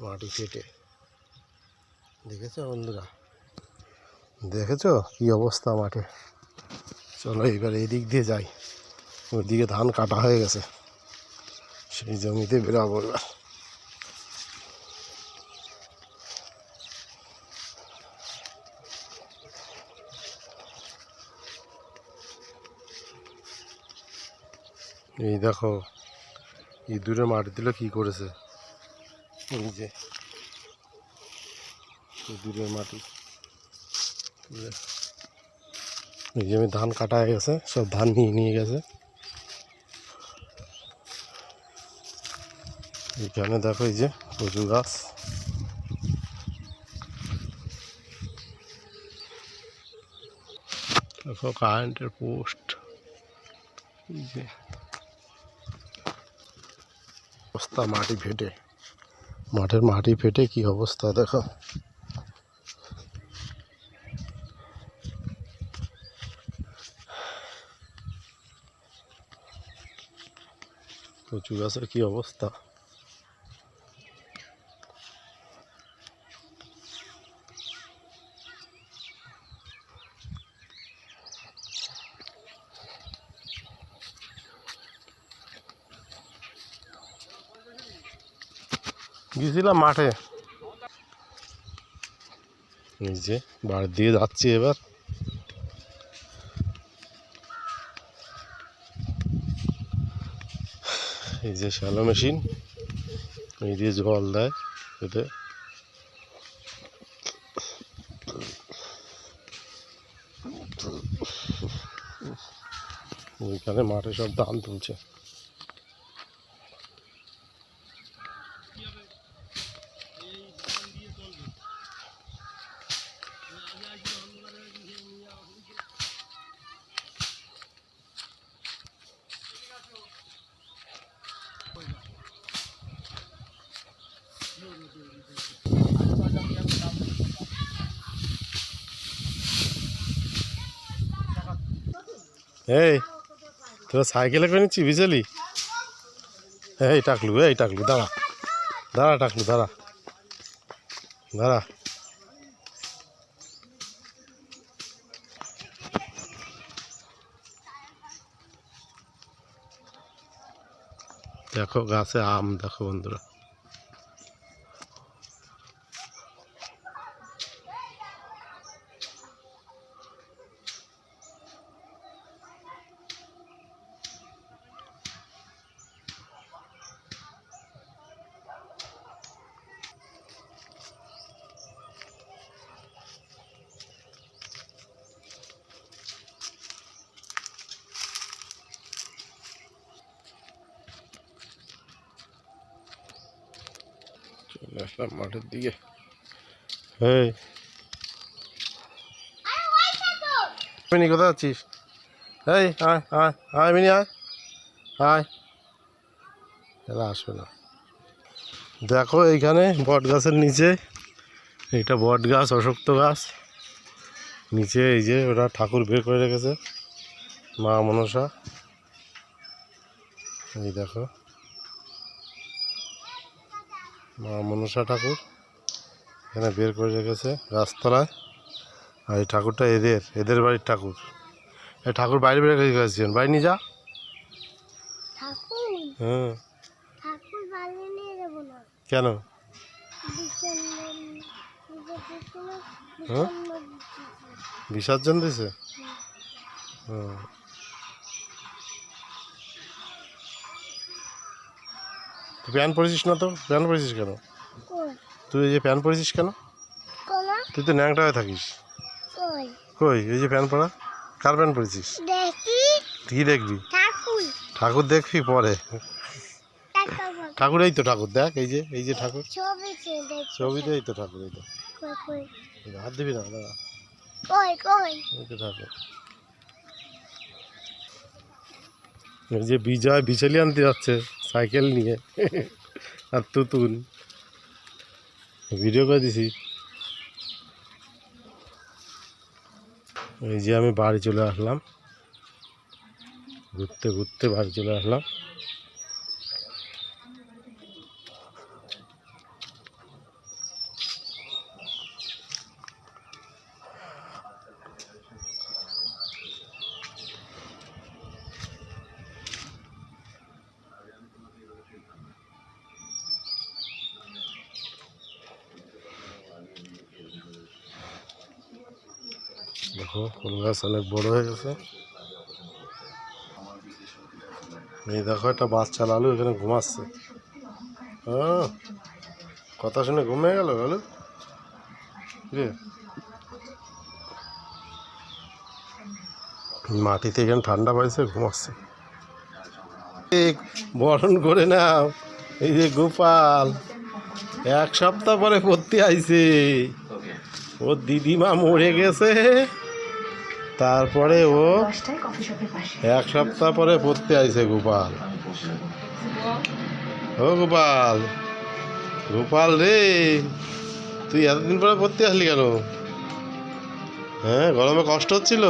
মাটি ফেটে। দেখেছ বন্ধুরা? দেখেছ কি অবস্থা মাঠে? চলো এবার এদিক দিয়ে যাই। ওইদিকে ধান কাটা হয়ে গেছে। সেই জমিতে বেরাবো এবার। এই দেখো, ইঁদুরে মাটি দিলে কি করেছে? যে ইঁদুরের মাটি। এই আমি ধান কাটা হয়ে গেছে, সব ধান নিয়ে নিয়ে গেছে। এখানে দেখো এই যে কচু গাছ। দেখো কারেন্টের পোস্ট। এই যে। অবস্থা মাটি ফেটে। মাঠের মাটি ফেটে কি অবস্থা দেখো। কচু গাছের কি অবস্থা? গেছিলাম মাঠে। এই যে বাড়ি দিয়ে যাচ্ছি এবার। এই যে শ্যালো মেশিন, এই দিয়ে জল দেয় এতে। ওইখানে মাঠে সব ধান তুলছে। এই, তোরা সাইকেলে করে নিচ্ছি বিচলি এই টাকলু এই টাকলু, দাঁড়া। দাঁড়া টাকলু, দাঁড়া। দাঁড়া। দেখো গাছে আম, দেখো বন্ধুরা। চলে আসলাম মাঠের দিকে। এই। মিনি, কোথায় আছিস? এই, আয় আয় আয় মিনি, আয়। আয়। এরা আসবে না। দেখো এইখানে বট গাছের নিচে এটা বট গাছ, অশক্ত গাছ। নিচে এই যে ওরা ঠাকুর বের করে রেখেছে, মা মনসা। এই দেখো। মা মনসা ঠাকুর। এখানে বের করে রেখেছে গাছতলায়। আর এই ঠাকুরটা এদের এদের বাড়ির ঠাকুর। এই ঠাকুর বাইরে বের রেখে গেছেন বাড়ি নিয়ে যা। হ্যাঁ। কেন? বিসর্জন দিছে? হ্যাঁ? তুই প্যান্ট পরেছিস না তো? প্যান্ট পরেছিস কেন? তুই এই যে প্যান্ট পরেছিস কেন? তুই তো ন্যাংটা হয়ে থাকিস। কই? এই যে প্যান্ট পরা? কার প্যান্ট পরেছিস? কি দেখবি? ঠাকুর। দেখবি পরে। ঠাকুর এই তো ঠাকুর দেখ এই যে এই যে ঠাকুর। ছবিতে এই তো ঠাকুর এই তো। হাত দিবি না দাদা এই তো ঠাকুর। এই যে বিজয় বিচলি আনতে যাচ্ছে। সাইকেল নিয়ে আর তুতুন। ভিডিও করে দিছি। এই যে আমি বাড়ি চলে আসলাম। ঘুরতে ঘুরতে বাড়ি চলে আসলাম। দেখো, ফুল গাছ অনেক বড় হয়ে গেছে। এই দেখো, একটা বাচ্চা লালু এখানে ঘুমাচ্ছে। কথা শুনে ঘুমিয়ে গেল লালু? মাটিতে এখানে ঠান্ডা পাইছে ঘুমাচ্ছে। বরণ করে নাও। এই যে গোপাল, এক সপ্তাহ পরে পড়তে আইছে। ওর দিদিমা মরে গেছে। তারপরে ও এক সপ্তাহ পরে পড়তে আইছে গোপাল। ও গোপাল গোপাল রে তুই এতদিন পরে পড়তে আসলি কেন? হ্যাঁ গরমে কষ্ট হচ্ছিল?